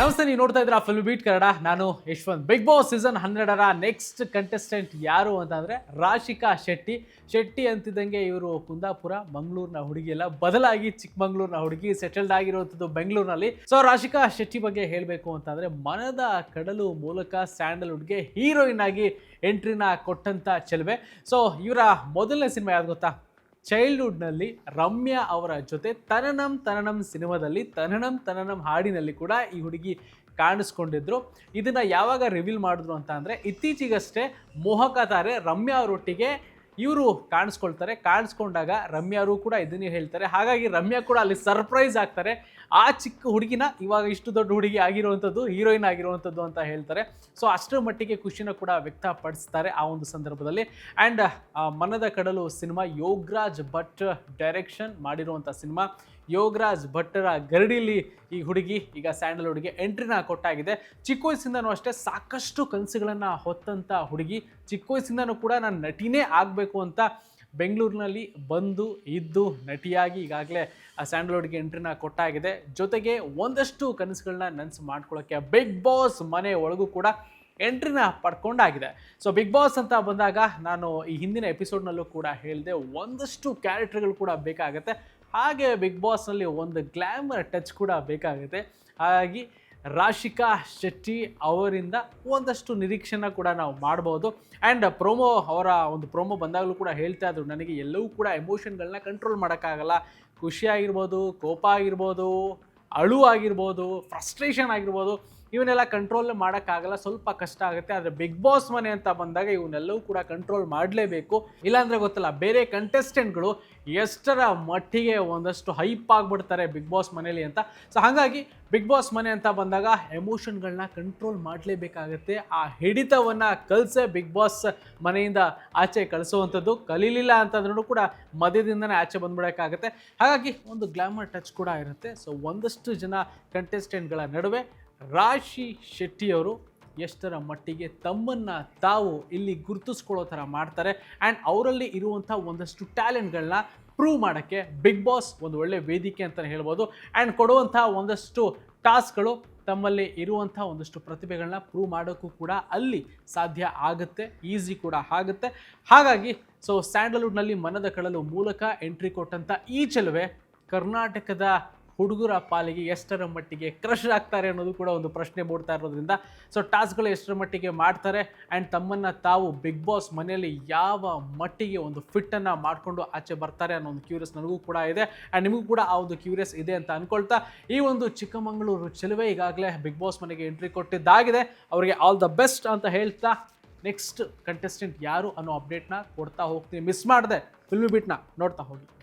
ನಮಸ್ತೆ, ನೀವು ನೋಡ್ತಾ ಇದ್ರ ಫಿಲ್ಮ್ ಬೀಟ್ ಕನ್ನಡ ನಾನು ಯಶ್ವಂತ್. ಬಿಗ್ ಬಾಸ್ ಸೀಸನ್ ಹನ್ನೆರಡರ ನೆಕ್ಸ್ಟ್ ಕಂಟೆಸ್ಟೆಂಟ್ ಯಾರು ಅಂತಂದ್ರೆ ರಾಶಿಕಾ ಶೆಟ್ಟಿ. ಶೆಟ್ಟಿ ಅಂತಿದ್ದಂಗೆ ಇವರು ಕುಂದಾಪುರ, ಮಂಗಳೂರಿನ ಹುಡುಗಿ ಎಲ್ಲ ಬದಲಾಗಿ ಚಿಕ್ಕಮಂಗ್ಳೂರಿನ ಹುಡುಗಿ ಸೆಟಲ್ಡ್ ಆಗಿರುವಂಥದ್ದು ಬೆಂಗಳೂರಿನಲ್ಲಿ. ಸೊ ರಾಶಿಕಾ ಶೆಟ್ಟಿ ಬಗ್ಗೆ ಹೇಳಬೇಕು ಅಂತಂದ್ರೆ ಮನದ ಕಡಲು ಮೂಲಕ ಸ್ಯಾಂಡಲ್ವುಡ್ಗೆ ಹೀರೋಯಿನ್ ಆಗಿ ಎಂಟ್ರಿನ ಕೊಟ್ಟಂತ ಚೆಲುವೆ. ಸೊ ಇವರ ಮೊದಲನೇ ಸಿನಿಮಾ ಯಾವ್ದು ಗೊತ್ತಾ? ಚೈಲ್ಡ್ಹುಡ್ನಲ್ಲಿ ರಮ್ಯಾ ಅವರ ಜೊತೆ ತನನಂ ತನನಂ ಸಿನಿಮಾದಲ್ಲಿ, ತನನಂ ತನನಂ ಹಾಡಿನಲ್ಲಿ ಕೂಡ ಈ ಹುಡುಗಿ ಕಾಣಿಸ್ಕೊಂಡಿದ್ರು. ಇದನ್ನು ಯಾವಾಗ ರಿವೀಲ್ ಮಾಡಿದ್ರು ಅಂತ ಅಂದರೆ, ಇತ್ತೀಚೆಗಷ್ಟೇ ಮೋಹಕ ತಾರೆ ರಮ್ಯಾ ಅವರೊಟ್ಟಿಗೆ ಇವರು ಕಾಣಿಸ್ಕೊಳ್ತಾರೆ. ಕಾಣಿಸ್ಕೊಂಡಾಗ ರಮ್ಯಾರು ಕೂಡ ಇದನ್ನೇ ಹೇಳ್ತಾರೆ. ಹಾಗಾಗಿ ರಮ್ಯಾ ಕೂಡ ಅಲ್ಲಿ ಸರ್ಪ್ರೈಸ್ ಆಗ್ತಾರೆ. ಆ ಚಿಕ್ಕ ಹುಡುಗಿನ ಇವಾಗ ಇಷ್ಟು ದೊಡ್ಡ ಹುಡುಗಿ ಆಗಿರುವಂಥದ್ದು ಹೀರೋಯಿನ್ ಆಗಿರುವಂಥದ್ದು ಅಂತ ಹೇಳ್ತಾರೆ. ಸೊ ಅಷ್ಟರ ಮಟ್ಟಿಗೆ ಖುಷಿನ ಕೂಡ ವ್ಯಕ್ತಪಡಿಸ್ತಾರೆ ಆ ಒಂದು ಸಂದರ್ಭದಲ್ಲಿ. And Manada Kadalu cinema Yogaraj Bhat direction ಮಾಡಿರುವಂಥ ಸಿನಿಮಾ. ಯೋಗರಾಜ್ ಭಟ್ಟರ ಗರಡಿಲಿ ಈ ಹುಡುಗಿ, ಈಗ ಸ್ಯಾಂಡಲ್ ಹುಡುಗಿ ಎಂಟ್ರಿನ ಕೊಟ್ಟಾಗಿದೆ. ಚಿಕ್ಕ ವಯಸ್ಸಿಂದನೂ ಅಷ್ಟೇ ಸಾಕಷ್ಟು ಕನಸುಗಳನ್ನು ಹೊತ್ತಂಥ ಹುಡುಗಿ, ಚಿಕ್ಕ ವಯಸ್ಸಿಂದನೂ ಕೂಡ ನಾನು ನಟಿನೇ ಆಗಬೇಕು ಅಂತ ಬೆಂಗಳೂರಿನಲ್ಲಿ ಬಂದು, ಇದ್ದು, ನಟಿಯಾಗಿ ಈಗಾಗಲೇ ಆ ಸ್ಯಾಂಡಲ್ವುಡ್ಗೆ ಎಂಟ್ರಿನ ಕೊಟ್ಟಾಗಿದೆ. ಜೊತೆಗೆ ಒಂದಷ್ಟು ಕನಸುಗಳನ್ನ ನನಸು ಮಾಡ್ಕೊಳ್ಳೋಕ್ಕೆ ಬಿಗ್ ಬಾಸ್ ಮನೆ ಒಳಗೂ ಕೂಡ ಎಂಟ್ರಿನ ಪಡ್ಕೊಂಡಾಗಿದೆ. ಸೊ ಬಿಗ್ ಬಾಸ್ ಅಂತ ಬಂದಾಗ ನಾನು ಈ ಹಿಂದಿನ ಎಪಿಸೋಡ್ನಲ್ಲೂ ಕೂಡ ಹೇಳಿದೆ, ಒಂದಷ್ಟು ಕ್ಯಾರೆಕ್ಟರ್ಗಳು ಕೂಡ ಬೇಕಾಗುತ್ತೆ. ಹಾಗೆ ಬಿಗ್ ಬಾಸ್ನಲ್ಲಿ ಒಂದು ಗ್ಲ್ಯಾಮರ್ ಟಚ್ ಕೂಡ ಬೇಕಾಗುತ್ತೆ. ಹಾಗಾಗಿ ರಾಶಿಕಾ ಶೆಟ್ಟಿ ಅವರಿಂದ ಒಂದಷ್ಟು ನಿರೀಕ್ಷೆನ ಕೂಡ ನಾವು ಮಾಡ್ಬೋದು. ಆ್ಯಂಡ್ ಪ್ರೋಮೋ ಅವರ ಒಂದು ಪ್ರೋಮೋ ಬಂದಾಗಲೂ ಕೂಡ ಹೇಳ್ತಾ ಇದ್ರು, ನನಗೆ ಎಲ್ಲವೂ ಕೂಡ ಎಮೋಷನ್ಗಳನ್ನ ಕಂಟ್ರೋಲ್ ಮಾಡೋಕ್ಕಾಗಲ್ಲ. ಖುಷಿ ಆಗಿರ್ಬೋದು, ಕೋಪ ಆಗಿರ್ಬೋದು, ಅಳು ಆಗಿರ್ಬೋದು ಫ್ರಸ್ಟ್ರೇಷನ್ ಆಗಿರ್ಬೋದು. ಇವನ್ನೆಲ್ಲ ಕಂಟ್ರೋಲ್ ಮಾಡೋಕ್ಕಾಗಲ್ಲ, ಸ್ವಲ್ಪ ಕಷ್ಟ ಆಗುತ್ತೆ. ಆದರೆ ಬಿಗ್ ಬಾಸ್ ಮನೆ ಅಂತ ಬಂದಾಗ ಇವನ್ನೆಲ್ಲವೂ ಕೂಡ ಕಂಟ್ರೋಲ್ ಮಾಡಲೇಬೇಕು. ಇಲ್ಲಾಂದರೆ ಗೊತ್ತಲ್ಲ, ಬೇರೆ ಕಂಟೆಸ್ಟೆಂಟ್ಗಳು ಎಷ್ಟರ ಮಟ್ಟಿಗೆ ಒಂದಷ್ಟು ಹೈಪ್ ಆಗಿಬಿಡ್ತಾರೆ ಬಿಗ್ ಬಾಸ್ ಮನೇಲಿ ಅಂತ. ಸೊ ಹಾಗಾಗಿ ಬಿಗ್ ಬಾಸ್ ಮನೆ ಅಂತ ಬಂದಾಗ ಎಮೋಷನ್ಗಳನ್ನ ಕಂಟ್ರೋಲ್ ಮಾಡಲೇಬೇಕಾಗತ್ತೆ. ಆ ಹಿಡಿತವನ್ನು ಕಲಿಸೇ ಬಿಗ್ ಬಾಸ್ ಮನೆಯಿಂದ ಆಚೆ ಕಳಿಸುವಂಥದ್ದು. ಕಲೀಲಿಲ್ಲ ಅಂತಂದ್ರೂ ಕೂಡ ಮದ್ಯದಿಂದನೇ ಆಚೆ ಬಂದ್ಬಿಡೋಕ್ಕಾಗುತ್ತೆ. ಹಾಗಾಗಿ ಒಂದು ಗ್ಲಾಮರ್ ಟಚ್ ಕೂಡ ಇರುತ್ತೆ. ಸೊ ಒಂದಷ್ಟು ಜನ ಕಂಟೆಸ್ಟೆಂಟ್ಗಳ ನಡುವೆ ರಾಶಿ ಶೆಟ್ಟಿಯವರು ಎಷ್ಟರ ಮಟ್ಟಿಗೆ ತಮ್ಮನ್ನು ತಾವು ಇಲ್ಲಿ ಗುರುತಿಸ್ಕೊಳ್ಳೋ ಥರ ಮಾಡ್ತಾರೆ ಆ್ಯಂಡ್ ಅವರಲ್ಲಿ ಇರುವಂಥ ಒಂದಷ್ಟು ಟ್ಯಾಲೆಂಟ್ಗಳನ್ನ ಪ್ರೂವ್ ಮಾಡೋಕ್ಕೆ ಬಿಗ್ ಬಾಸ್ ಒಂದು ಒಳ್ಳೆ ವೇದಿಕೆ ಅಂತಲೇ ಹೇಳ್ಬೋದು ಆ್ಯಂಡ್ ಕೊಡುವಂಥ ಒಂದಷ್ಟು ಟಾಸ್ಕ್ಗಳು ತಮ್ಮಲ್ಲಿ ಇರುವಂಥ ಒಂದಷ್ಟು ಪ್ರತಿಭೆಗಳನ್ನ ಪ್ರೂವ್ ಮಾಡೋಕ್ಕೂ ಕೂಡ ಅಲ್ಲಿ ಸಾಧ್ಯ ಆಗುತ್ತೆ ಈಸಿ ಕೂಡ ಆಗುತ್ತೆ. ಹಾಗಾಗಿ ಸೊ ಸ್ಯಾಂಡಲ್ವುಡ್ನಲ್ಲಿ ಮನದ ಕಳಲು ಮೂಲಕ ಎಂಟ್ರಿ ಕೊಟ್ಟಂಥ ಈ ಚೆಲುವೆ ಕರ್ನಾಟಕದ ಹುಡುಗರ ಪಾಲಿಗೆ ಎಷ್ಟರ ಮಟ್ಟಿಗೆ ಕ್ರಶ್ ಆಗ್ತಾರೆ ಅನ್ನೋದು ಕೂಡ ಒಂದು ಪ್ರಶ್ನೆ ಮೂಡ್ತಾ ಇರೋದ್ರಿಂದ ಸೊ ಟಾಸ್ಕ್ಗಳು ಎಷ್ಟರ ಮಟ್ಟಿಗೆ ಮಾಡ್ತಾರೆ ಆ್ಯಂಡ್ ತಮ್ಮನ್ನು ತಾವು ಬಿಗ್ ಬಾಸ್ ಮನೆಯಲ್ಲಿ ಯಾವ ಮಟ್ಟಿಗೆ ಒಂದು ಫಿಟ್ಟನ್ನು ಮಾಡಿಕೊಂಡು ಆಚೆ ಬರ್ತಾರೆ ಅನ್ನೋ ಒಂದು ಕ್ಯೂರಿಯಸ್ ನನಗೂ ಕೂಡ ಇದೆ ಆ್ಯಂಡ್ ನಿಮಗೂ ಕೂಡ ಆ ಒಂದು ಕ್ಯೂರಿಯಸ್ ಇದೆ ಅಂತ ಅಂದ್ಕೊಳ್ತಾ ಈ ಒಂದು ಚಿಕ್ಕಮಗಳೂರು ಚೆಲುವೆ ಈಗಾಗಲೇ ಬಿಗ್ ಬಾಸ್ ಮನೆಗೆ ಎಂಟ್ರಿ ಕೊಟ್ಟಿದ್ದಾಗಿದೆ. ಅವರಿಗೆ ಆಲ್ ದ ಬೆಸ್ಟ್ ಅಂತ ಹೇಳ್ತಾ ನೆಕ್ಸ್ಟ್ ಕಂಟೆಸ್ಟೆಂಟ್ ಯಾರು ಅನ್ನೋ ಅಪ್ಡೇಟ್ನ ಕೊಡ್ತಾ ಹೋಗ್ತೀನಿ. ಮಿಸ್ ಮಾಡಿದೆ ಫಿಲ್ಮ್ ಬಿಟ್ನ ನೋಡ್ತಾ ಹೋಗಿ.